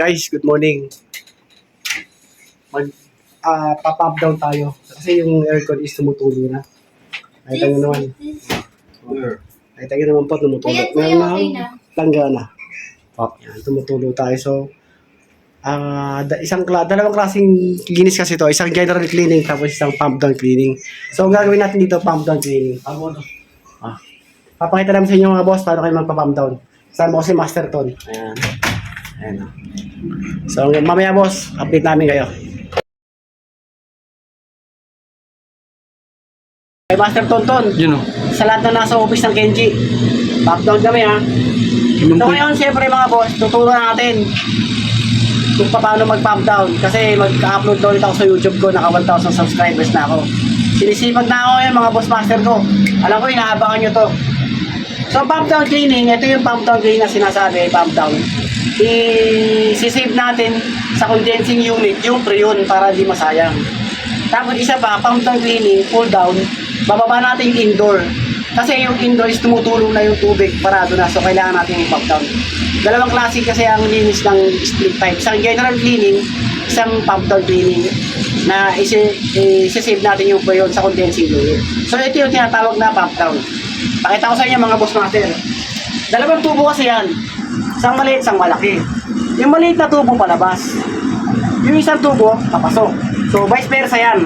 Guys, good morning. Mag ah pop-up down tayo. Kasi yung aircon is tumutulo na. Nakita nyo naman. Nakita nyo naman po tumutulo. Na na. langga na. Oh, yan, tumutulo tayo. So, ah da- isang kla dalawang klaseng linis kasi to. Isang general cleaning tapos isang pump down cleaning. So, ang gagawin natin dito, pump down cleaning. Ah. Papakita namin sa inyo mga boss paano kayo magpa-pump down. Saan mo kasi master ton. Ayan. Ayan. So, mamaya boss, update namin kayo. Kay Master Tonton, Yun o. sa lahat na nasa office ng Kenji, pump down kami ha. Yun So po. ngayon, siyempre mga boss, tuturo natin kung paano mag-pump down. Kasi mag-upload daw ulit ako sa YouTube ko, naka 1,000 subscribers na ako. Sinisipag na ako ngayon mga boss master ko. Alam ko, inaabangan nyo to. So pump down cleaning, ito yung pump down cleaning na sinasabi, pump down. I-save natin sa condensing unit yung preyon para di masayang. Tapos isa pa, down cleaning, pull down, bababa natin indoor. Kasi yung indoor is tumutulong na yung tubig, parado na, so kailangan natin pump down. Dalawang klase kasi ang linis ng split type. Isang general cleaning, isang pump down cleaning na isi, isi-save natin yung preyon sa condensing unit. So ito yung tinatawag na pump down. Pakita ko sa inyo mga boss master. Dalawang tubo kasi yan. Isang maliit, isang malaki. Yung maliit na tubo palabas. Yung isang tubo, papasok. So, vice versa yan.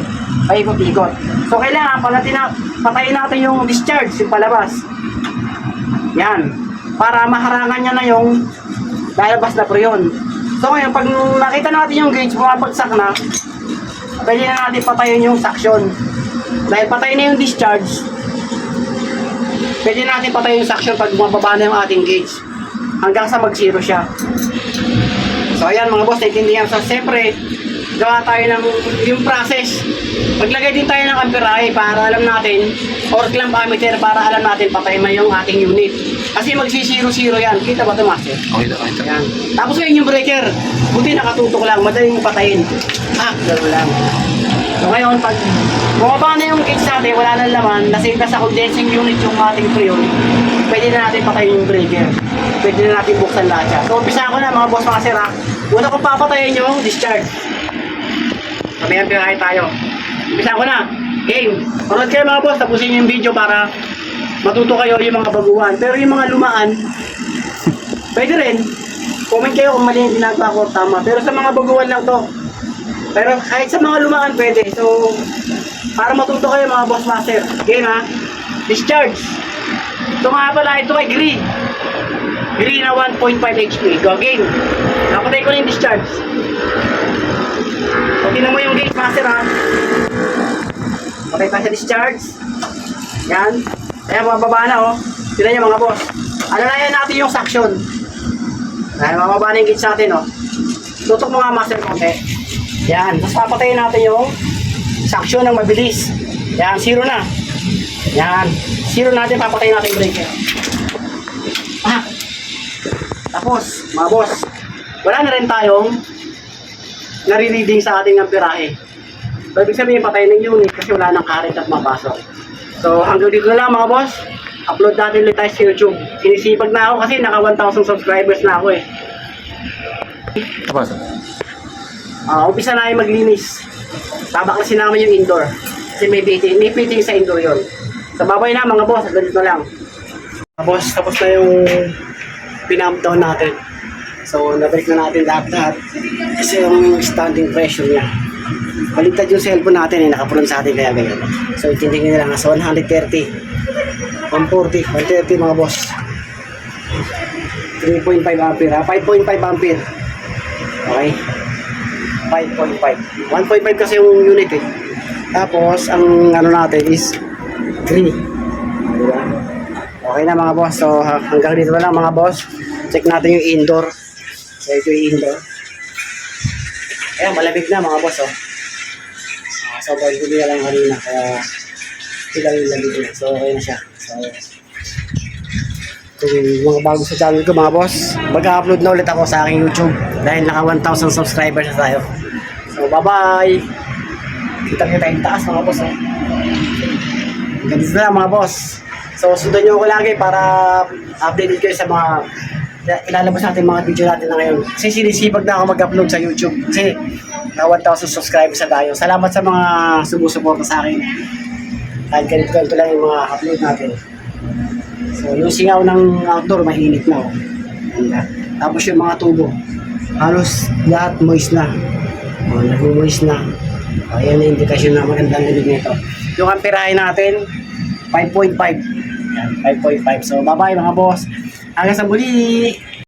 Paikot-ikot. So, kailangan palatin na, patayin natin yung discharge, yung palabas. Yan. Para maharangan niya na yung lalabas na preyon. So, ngayon, pag nakita natin yung gauge, bumabagsak na, pwede na natin patayin yung suction. Dahil patay na yung discharge, pwede natin patayin yung suction pag bumababa na yung ating gauge. Hanggang sa mag-zero siya. So ayan mga boss, naiintindihan. So siyempre, gawa tayo ng yung process. Maglagay din tayo ng amperahe para alam natin, or clamp ammeter para alam natin patay na yung ating unit. Kasi magsi-zero-zero yan. Kita ba ito, master? Okay na, okay na. Ayan. Tapos ngayon yung breaker, buti nakatutok lang, madaling patayin. Ah, gano'n lang. So ngayon, pag bumaba na yung gauge natin, wala nang laman, nasave na sa condensing unit yung ating preyon, pwede na natin patayin yung breaker. Pwede na natin buksan lahat siya. So umpisa ko na mga boss mga sir ha. Una kong papatayin yung discharge. Sabihan pirahe tayo. Umpisa ko na. Game. Panood kayo mga boss, tapusin yung video para matuto kayo yung mga baguhan. Pero yung mga lumaan, pwede rin. Comment kayo kung mali yung ginagawa ko tama. Pero sa mga baguhan lang to. Pero kahit sa mga lumaan pwede. So, para matuto kayo mga boss master. Game ha. Discharge. Ito nga pala, ito ay green. Green na 1.5 HP. Go game. Napatay ko na yung discharge. So, tinan mo yung gauge master ha. Patay pa sa discharge. Yan. Kaya mababa na oh. Tinan niyo mga boss. Alalayan natin yung suction. Dahil mababa na yung gauge natin oh. Tutok mo nga master konti. Yan. Tapos papatayin natin yung suction ng mabilis. Yan. Zero na. Yan. Zero natin. Papatayin natin yung breaker. Ah. Tapos, mga boss, wala na rin tayong nare-reading sa ating amperahe. So, ibig sabihin, patay ng unit kasi wala nang current at mapasok. So, hanggang dito na lang mga boss. Upload natin ulit tayo sa YouTube. Sinisipag na ako kasi naka 1,000 subscribers na ako eh. Tapos. Ah, umpisa na yung maglinis. Babaklasin namin yung indoor. Kasi may fitting, may fitting sa indoor yon. So, babay na mga boss. Na lang. Mga boss, tapos na yung pinump down natin. So, nabalik na natin lahat-lahat. Kasi yung standing pressure niya. Baligtad yung cellphone natin eh, nakapunan sa atin kaya ganyan. So, itindigin nila nga sa 130. 140, 130 mga boss. 3.5 ampere, ha? 5.5 ampere. Okay? 5.5. 1.5 kasi yung unit eh. Tapos, ang ano natin is 3. Diba? Okay na mga boss. So, ha- hanggang dito na lang mga boss. Check natin yung indoor. So, ito yung indoor. Ayan, malamig na mga boss, oh. Uh, sobrang dumi na lang kanina. Kaya, ito lang yung lamig niya. So, okay na siya. So, kung mga bago sa channel ko mga boss, mag-upload na ulit ako sa aking YouTube dahil naka 1,000 subscribers na tayo. So, bye-bye! Kita-kita yung taas mga boss. Oh. Hanggang dito na mga boss. So, sundan nyo ako lagi para updated kayo sa mga ilalabas natin mga video natin na ngayon. Kasi sinisipag na ako mag-upload sa YouTube. Kasi na 1,000 subscribers na tayo. Salamat sa mga sumusuporta sa akin. Kahit ganito-ganito lang yung mga upload natin. So, yung singaw ng outdoor, mainit na. Oh. Tapos yung mga tubo, halos lahat moist na. Oh, nag-moist na. Oh, yan indikasyon na magandang libig nito. Yung amperahe natin, 5.5. Yan, 5.5. So, bye-bye mga boss. Hanggang sa muli!